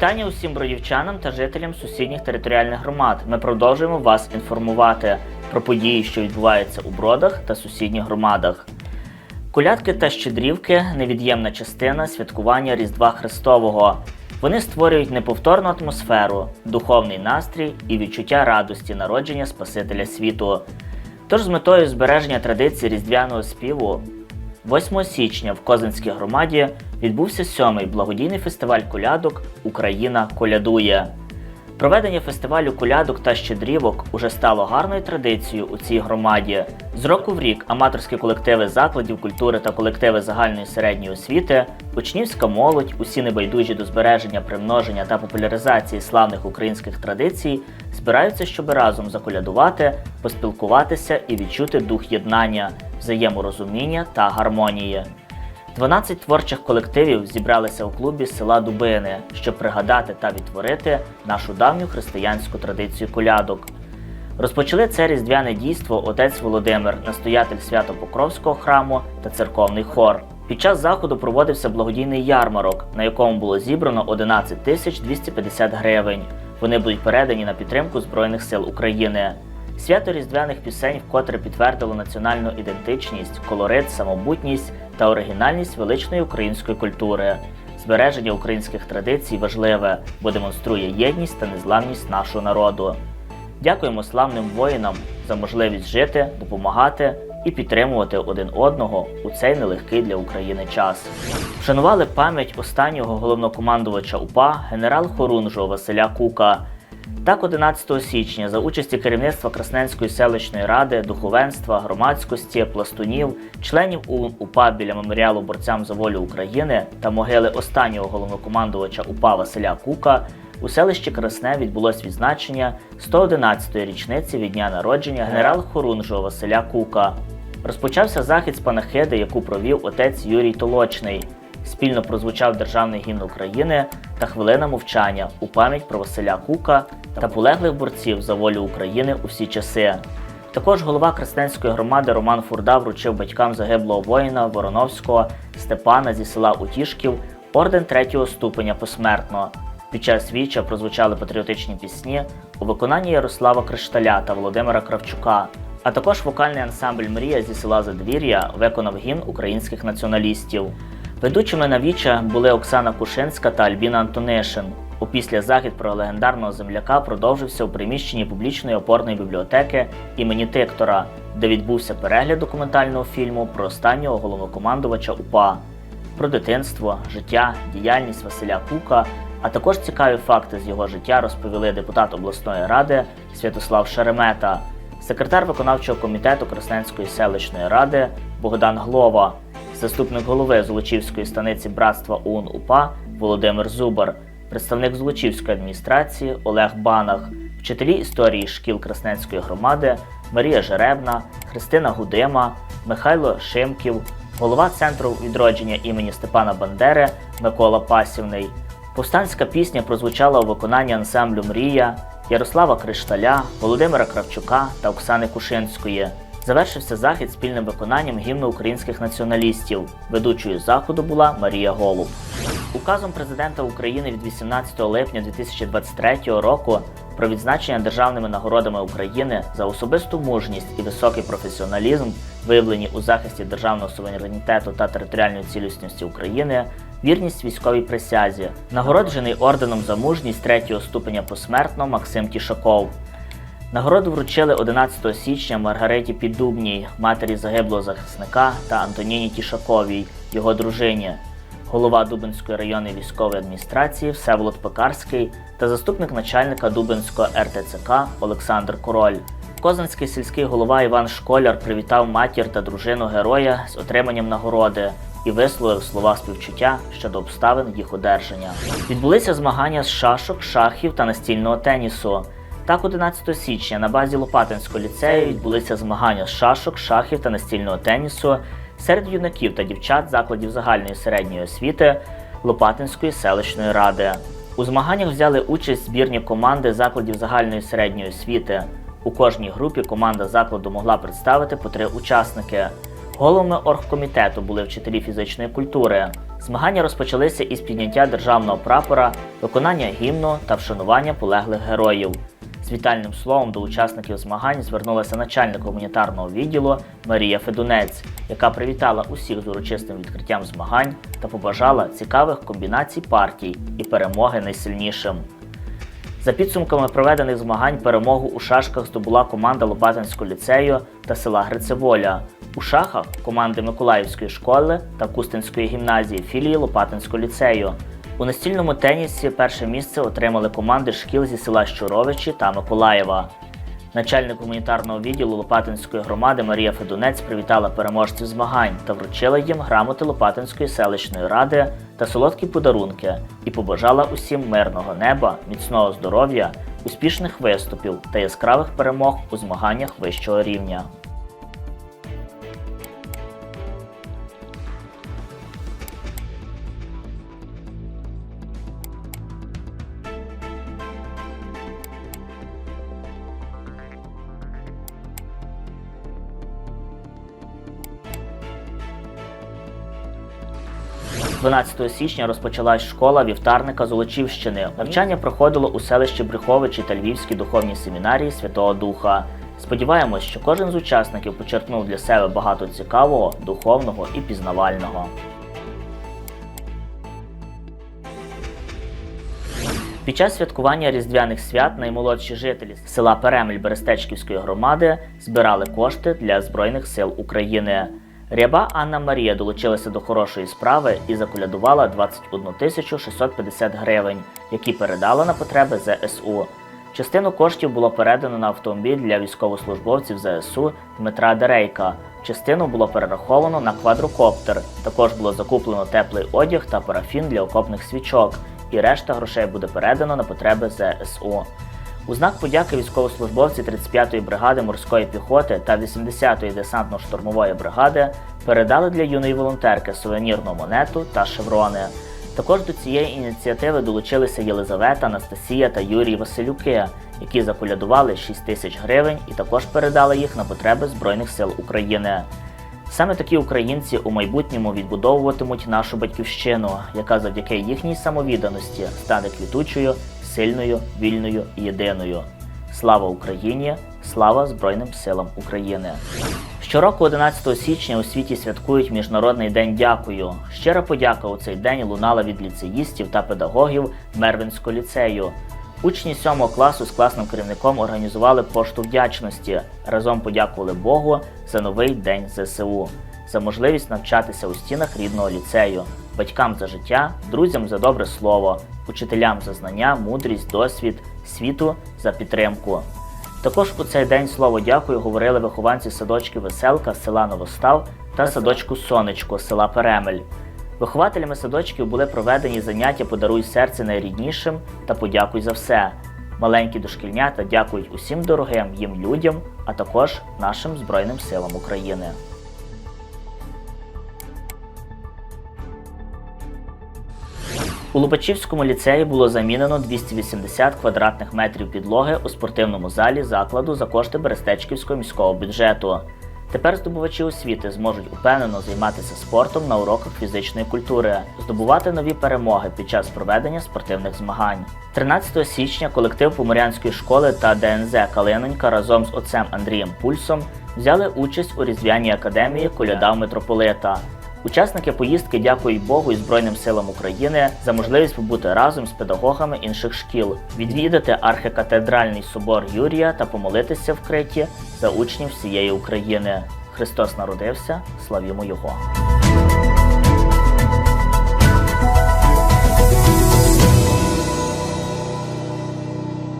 Вітання усім бродівчанам та жителям сусідніх територіальних громад. Ми продовжуємо вас інформувати про події, що відбуваються у бродах та сусідніх громадах. Колядки та щедрівки невід'ємна частина святкування Різдва Христового. Вони створюють неповторну атмосферу, духовний настрій і відчуття радості народження Спасителя світу. Тож з метою збереження традиції різдвяного співу 8 січня в Козинській громаді відбувся сьомий благодійний фестиваль колядок Україна колядує. Проведення фестивалю колядок та щедрівок уже стало гарною традицією у цій громаді. З року в рік аматорські колективи закладів культури та колективи загальної середньої освіти, учнівська молодь, усі небайдужі до збереження, примноження та популяризації славних українських традицій збираються, щоб разом заколядувати, поспілкуватися і відчути дух єднання, взаєморозуміння та гармонії. 12 творчих колективів зібралися у клубі села Дубини, щоб пригадати та відтворити нашу давню християнську традицію колядок. Розпочали це різдвяне дійство отець Володимир, настоятель Свято-Покровського храму та церковний хор. Під час заходу проводився благодійний ярмарок, на якому було зібрано 11 тисяч 250 гривень. Вони будуть передані на підтримку Збройних сил України. Свято різдвяних пісень вкотре підтвердило національну ідентичність, колорит, самобутність та оригінальність величної української культури. Збереження українських традицій важливе, бо демонструє єдність та незламність нашого народу. Дякуємо славним воїнам за можливість жити, допомагати і підтримувати один одного у цей нелегкий для України час. Вшанували пам'ять останнього головнокомандувача УПА генерал-хорунжого Василя Кука. Так, 11 січня за участі керівництва Красненської селищної ради, духовенства, громадськості, пластунів, членів УПА біля меморіалу борцям за волю України та могили останнього головнокомандувача УПА Василя Кука у селищі Красне відбулось відзначення 111-ї річниці від дня народження генерал-хорунжого Василя Кука. Розпочався захід з панахиди, яку провів отець Юрій Толочний. Спільно прозвучав державний гімн України та хвилина мовчання у пам'ять про Василя Кука та полеглих борців за волю України у всі часи. Також голова Красненської громади Роман Фурда вручив батькам загиблого воїна Вороновського Степана зі села Утішків орден третього ступеня посмертно. Під час віча прозвучали патріотичні пісні у виконанні Ярослава Кришталя та Володимира Кравчука. А також вокальний ансамбль Мрія зі села Задвір'я виконав гімн українських націоналістів. Ведучими на віча були Оксана Кушинська та Альбіна Антонишин. Опісля захід про легендарного земляка продовжився у приміщенні публічної опорної бібліотеки імені Тиктора, де відбувся перегляд документального фільму про останнього головнокомандувача УПА, про дитинство, життя, діяльність Василя Кука, а також цікаві факти з його життя розповіли депутат обласної ради Святослав Шеремета, секретар виконавчого комітету Красненської селищної ради Богдан Глова, заступник голови Золочівської станиці братства УН УПА Володимир Зубар, представник Золочівської адміністрації Олег Банах, вчителі історії шкіл Красненської громади Марія Жеребна, Христина Гудима, Михайло Шимків, голова центру відродження імені Степана Бандери Микола Пасівний. Повстанська пісня прозвучала у виконанні ансамблю Мрія Ярослава Кришталя, Володимира Кравчука та Оксани Кушинської. Завершився захід спільним виконанням гімну українських націоналістів. Ведучою заходу була Марія Голуб. Указом президента України від 18 липня 2023 року про відзначення державними нагородами України за особисту мужність і високий професіоналізм, виявлені у захисті державного суверенітету та територіальної цілісності України, вірність військовій присязі, нагороджений орденом за мужність третього ступеня посмертно Максим Тішаков. Нагороду вручили 11 січня Маргариті Піддубній, матері загиблого захисника та Антоніні Тішаковій, його дружині, голова Дубинської районної військової адміністрації Всеволод Пекарський та заступник начальника Дубинського РТЦК Олександр Король. Козанський сільський голова Іван Школяр привітав матір та дружину героя з отриманням нагороди і висловив слова співчуття щодо обставин їх одержання. Відбулися змагання з шашок, шахів та настільного тенісу. Так, 11 січня на базі Лопатинського ліцею відбулися змагання з шашок, шахів та настільного тенісу серед юнаків та дівчат закладів загальної середньої освіти Лопатинської селищної ради. У змаганнях взяли участь збірні команди закладів загальної середньої освіти. У кожній групі команда закладу могла представити по три учасники. Головами оргкомітету були вчителі фізичної культури, Змагання розпочалися із підняття державного прапора, виконання гімну та вшанування полеглих героїв. З вітальним словом до учасників змагань звернулася начальник гуманітарного відділу Марія Федунець, яка привітала усіх з урочистим відкриттям змагань та побажала цікавих комбінацій партій і перемоги найсильнішим. За підсумками проведених змагань перемогу у шашках здобула команда Лопатинського ліцею та села Грицеволя. У шахах команди Миколаївської школи та Кустинської гімназії філії Лопатинського ліцею. У настільному тенісі перше місце отримали команди шкіл зі села Щуровичі та Миколаєва. Начальник гуманітарного відділу Лопатинської громади Марія Федунець привітала переможців змагань та вручила їм грамоти Лопатинської селищної ради та солодкі подарунки і побажала усім мирного неба, міцного здоров'я, успішних виступів та яскравих перемог у змаганнях вищого рівня. – 12 січня розпочалась школа вівтарника Золочівщини. Навчання проходило у селищі Брюховичі та Львівській духовній семінарії Святого Духа. Сподіваємось, що кожен з учасників почерпнув для себе багато цікавого, духовного і пізнавального. Під час святкування різдвяних свят наймолодші жителі села Перемель Берестечківської громади збирали кошти для Збройних сил України. Ряба Анна Марія долучилася до хорошої справи і заколядувала 21 тисячу 650 гривень, які передала на потреби ЗСУ. Частину коштів було передано на автомобіль для військовослужбовців ЗСУ Дмитра Дерейка. Частину було перераховано на квадрокоптер. Також було закуплено теплий одяг та парафін для окопних свічок. І решта грошей буде передано на потреби ЗСУ. У знак подяки військовослужбовці 35-ї бригади морської піхоти та 80-ї десантно-штурмової бригади передали для юної волонтерки сувенірну монету та шеврони. Також до цієї ініціативи долучилися Єлизавета, Анастасія та Юрій Василюки, які заколядували 6 тисяч гривень і також передали їх на потреби Збройних сил України. Саме такі українці у майбутньому відбудовуватимуть нашу батьківщину, яка завдяки їхній самовідданості стане квітучою, сильною, вільною єдиною. Слава Україні! Слава Збройним силам України! Щороку 11 січня у світі святкують Міжнародний день дякую. Щира подяка у цей день лунала від ліцеїстів та педагогів Мервинського ліцею. Учні 7 класу з класним керівником організували пошту вдячності. Разом подякували Богу за новий день ЗСУ, за можливість навчатися у стінах рідного ліцею, батькам за життя, друзям за добре слово, учителям за знання, мудрість, досвід, світу за підтримку. Також у цей день слово дякую говорили вихованці садочки Веселка села Новостав та садочку Сонечко села Перемель. Вихователями садочків були проведені заняття Подаруй серце найріднішим та подякуй за все. Маленькі дошкільнята дякують усім дорогим їм людям, а також нашим Збройним силам України. У Лубачівському ліцеї було замінено 280 квадратних метрів підлоги у спортивному залі закладу за кошти Берестечківського міського бюджету. Тепер здобувачі освіти зможуть упевнено займатися спортом на уроках фізичної культури, здобувати нові перемоги під час проведення спортивних змагань. 13 січня колектив Поморянської школи та ДНЗ Калинонька разом з отцем Андрієм Пульсом взяли участь у різдвяній академії Коляда митрополита. Учасники поїздки дякують Богу і Збройним силам України за можливість побути разом з педагогами інших шкіл, відвідати архікатедральний собор Юрія та помолитися вкриті за учнів всієї України. Христос народився, славімо Його!